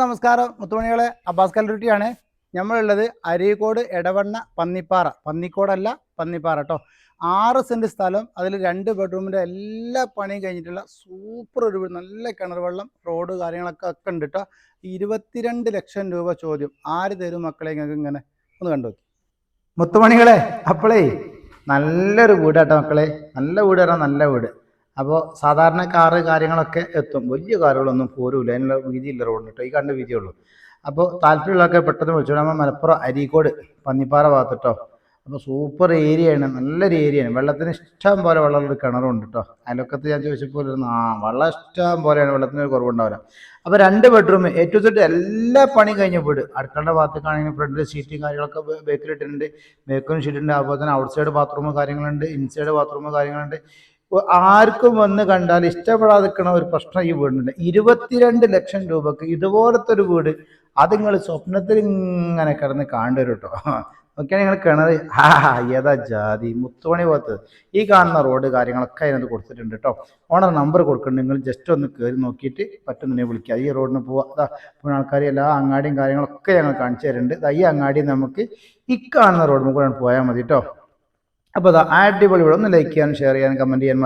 നമസ്കാരം. മുത്തുമണികളെ അബ്ബാസ് കല്ലൂട്ടിയാണ് നമ്മളുള്ളത് അരീക്കോട് എടവണ്ണ പന്നിപ്പാറ. പന്നിക്കോടല്ല പന്നിപ്പാറ കേട്ടോ ആറ് സെന്റ് സ്ഥലം അതിൽ രണ്ട് ബെഡ്റൂമിന്റെ എല്ലാ പണിയും കഴിഞ്ഞിട്ടുള്ള സൂപ്പർ ഒരു നല്ല കിണർ വെള്ളം റോഡ് കാര്യങ്ങളൊക്കെ ഒക്കെ ഉണ്ട് കേട്ടോ ഇരുപത്തിരണ്ട് ലക്ഷം രൂപ ചോദ്യം. ആര് തരും മക്കളെ നിങ്ങൾക്ക് ഇങ്ങനെ? ഒന്ന് കണ്ടു മുത്തുമണികളെ അപ്പോളേ നല്ലൊരു വീടാട്ടോ മക്കളെ. നല്ല വീട് നല്ല വീട്. അപ്പോൾ സാധാരണ കാറ് കാര്യങ്ങളൊക്കെ എത്തും. വലിയ കാറുകളൊന്നും പോരൂല. അതിനുള്ള വീതിയില്ല കേട്ടോ ഈ കണ്ട വീതിയുള്ളൂ. അപ്പോൾ താല്പര്യമുള്ളതൊക്കെ പെട്ടെന്ന് വിളിച്ചു നമ്മൾ മലപ്പുറം അരീക്കോട് പന്നിപ്പാറ ഭാഗത്ത് കേട്ടോ അപ്പോൾ സൂപ്പർ ഏരിയയാണ് നല്ലൊരു ഏരിയയാണ് വെള്ളത്തിന് ഇഷ്ടം പോലെ വെള്ളമുള്ള കിണറുണ്ട് കേട്ടോ അയലൊക്കത്ത് ഞാൻ ചോദിച്ചപ്പോൾ ആ വെള്ളം ഇഷ്ടം പോലെയാണ്. വെള്ളത്തിന് ഒരു കുറവുണ്ടാവില്ല. അപ്പോൾ രണ്ട് ബെഡ്റൂം ഏറ്റവും തൊട്ട് എല്ലാ പണിയും കഴിഞ്ഞ വീട്. അടുക്കളുടെ ഭാഗത്തേക്കാണെങ്കിൽ ഫ്രണ്ടിൽ സീറ്റും കാര്യങ്ങളൊക്കെ ബേക്കിലിട്ടിട്ടുണ്ട് ബേക്കിലും ഷീറ്റുണ്ട് അതുപോലെ തന്നെ ഔട്ട് സൈഡ് ബാത്റൂം കാര്യങ്ങളുണ്ട്. ഇൻസൈഡ് ബാത്റൂം കാര്യങ്ങളുണ്ട്. ആർക്കും വന്ന് കണ്ടാൽ ഇഷ്ടപ്പെടാതെ നിൽക്കണ ഒരു പ്രശ്നം ഈ വീടിനുണ്ട്. ഇരുപത്തിരണ്ട് ലക്ഷം രൂപക്ക് ഇതുപോലത്തെ ഒരു വീട് അത് നിങ്ങൾ സ്വപ്നത്തിൽ ഇങ്ങനെ കിടന്ന് കാണേണ്ടി വരും കേട്ടോ നോക്കിയാൽ നിങ്ങൾ കിണർ ആ ഏതാ ജാതി? മുത്തുമണി പോലത്തത്. ഈ കാണുന്ന റോഡ് കാര്യങ്ങളൊക്കെ അതിനകത്ത് കൊടുത്തിട്ടുണ്ട് കേട്ടോ ഓണർ നമ്പർ കൊടുക്കുന്നുണ്ട് നിങ്ങൾ ജസ്റ്റ് ഒന്ന് കയറി നോക്കിയിട്ട് പറ്റുന്നതിനെ വിളിക്കുക ഈ റോഡിന് പോവാം. അതാ പിന്നെ ആൾക്കാർ എല്ലാ അങ്ങാടിയും കാര്യങ്ങളൊക്കെ ഞങ്ങൾ കാണിച്ചു തരുന്നുണ്ട്. ദാ ഈ അങ്ങാടി നമുക്ക് ഈ കാണുന്ന റോഡ് കൂടെ പോയാൽ മതി കേട്ടോ അപ്പോൾ അതാ അടിപൊളി ഇവിടെ ഒന്ന് ലൈക്ക് ചെയ്യാനും ഷെയർ ചെയ്യാനും കമന്റ് ചെയ്യാനും